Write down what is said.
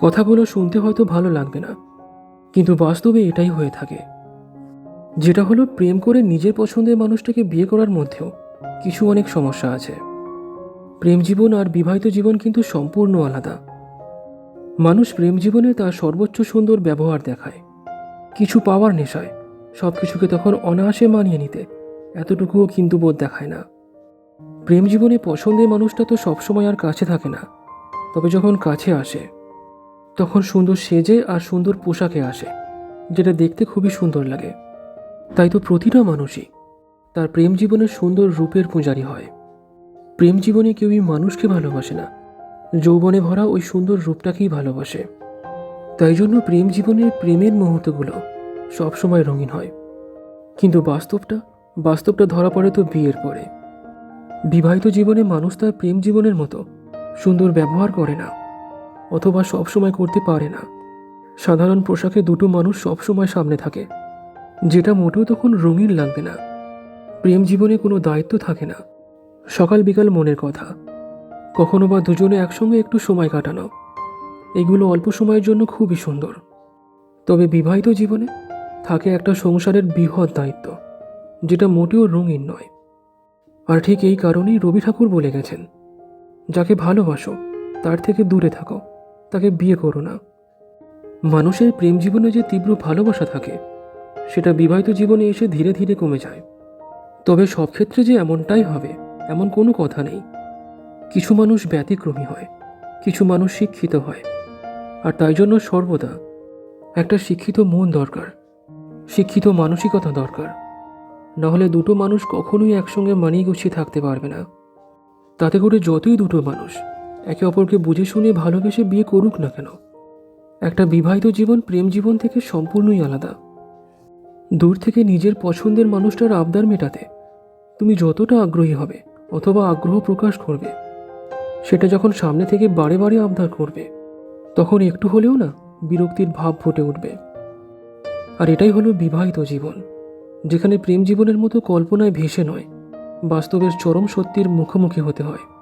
কথাগুলো শুনতে হয়তো ভালো লাগবে না, কিন্তু বাস্তবে এটাই হয়ে থাকে। যেটা হলো প্রেম করে নিজের পছন্দের মানুষটাকে বিয়ে করার মধ্যেও কিছু অনেক সমস্যা আছে। প্রেম জীবন আর বিবাহিত জীবন কিন্তু সম্পূর্ণ আলাদা। মানুষ প্রেম জীবনে তার সর্বোচ্চ সুন্দর ব্যবহার দেখায়। কিছু পাওয়ার নেশায় সব কিছুকে তখন অনায়াসে মানিয়ে নিতে এতটুকুও কিন্তু বোধ দেখায় না। প্রেম জীবনে পছন্দের মানুষটা তো সবসময় আর কাছে থাকে না, তবে যখন কাছে আসে তখন সুন্দর সেজে আর সুন্দর পোশাকে আসে, যেটা দেখতে খুবই সুন্দর লাগে। তাই তো প্রতিটা মানুষই তার প্রেম জীবনের সুন্দর রূপের পূজারি হয়। প্রেম জীবনে কেউই মানুষকে ভালোবাসে না, যৌবনে ভরা ওই সুন্দর রূপটাকেই ভালোবাসে। তাই জন্য প্রেম জীবনের প্রেমের মুহূর্তগুলো সবসময় রঙিন হয়। কিন্তু বাস্তবটা বাস্তবটা ধরা পড়ে তো বিয়ের পরে। বিবাহিত জীবনে মানুষ তার প্রেম জীবনের মতো সুন্দর ব্যবহার করে না। অথবা সবসময় করতে পারে না। সাধারণ পোশাকে দুটো মানুষ সবসময় সামনে থাকে। যেটা মোটেও তখন রঙিন লাগবে না। প্রেম জীবনে কোনো দায়িত্ব থাকে না। সকাল বিকাল মনের কথা। কখনো বা দুজনে একসঙ্গে একটু সময় কাটানো। এগুলো অল্প সময়ের জন্য খুবই সুন্দর। তবে বিবাহিত জীবনে থাকে একটা সংসারের বৃহৎ দায়িত্ব, যেটা মোটেও রঙিন নয়। আর ঠিক এই কারণেই রবি ঠাকুর বলে গেছেন, যাকে ভালোবাসো, তার থেকে দূরে থাকো। তাকে বিয়ে করো না। মানুষের প্রেম জীবনে যে তীব্র ভালোবাসা থাকে, সেটা বিবাহিত জীবনে এসে ধীরে ধীরে কমে যায়। তবে সব ক্ষেত্রে যে এমনটাই হবে, এমন কোনো কথা নেই। কিছু মানুষ ব্যতিক্রমী হয়, কিছু মানুষ শিক্ষিত হয়, আর তাই জন্য সর্বদা একটা শিক্ষিত মন দরকার, শিক্ষিত মানসিকতা দরকার। নাহলে দুটো মানুষ কখনোই একসঙ্গে মানিয়ে গুছিয়ে থাকতে পারবে না। তাতে করে যতই দুটো মানুষ একে অপরকে বুঝে শুনে ভালোবেসে বিয়ে করুক না কেন? একটা বিবাহিত জীবন প্রেম জীবন থেকে সম্পূর্ণই আলাদা। দূর থেকে নিজের পছন্দের মানুষটার আবদার মেটাতে তুমি যতটা আগ্রহী হবে অথবা আগ্রহ প্রকাশ করবে, সেটা যখন সামনে থেকে বারে বারে আবদার করবে, তখন একটু হলেও না বিরক্তির ভাব ফুটে উঠবে। আর এটাই হলো বিবাহিত জীবন, যেখানে প্রেম জীবনের মতো কল্পনায় ভেসে নয়, বাস্তবের চরম সত্যির মুখোমুখি হতে হয়।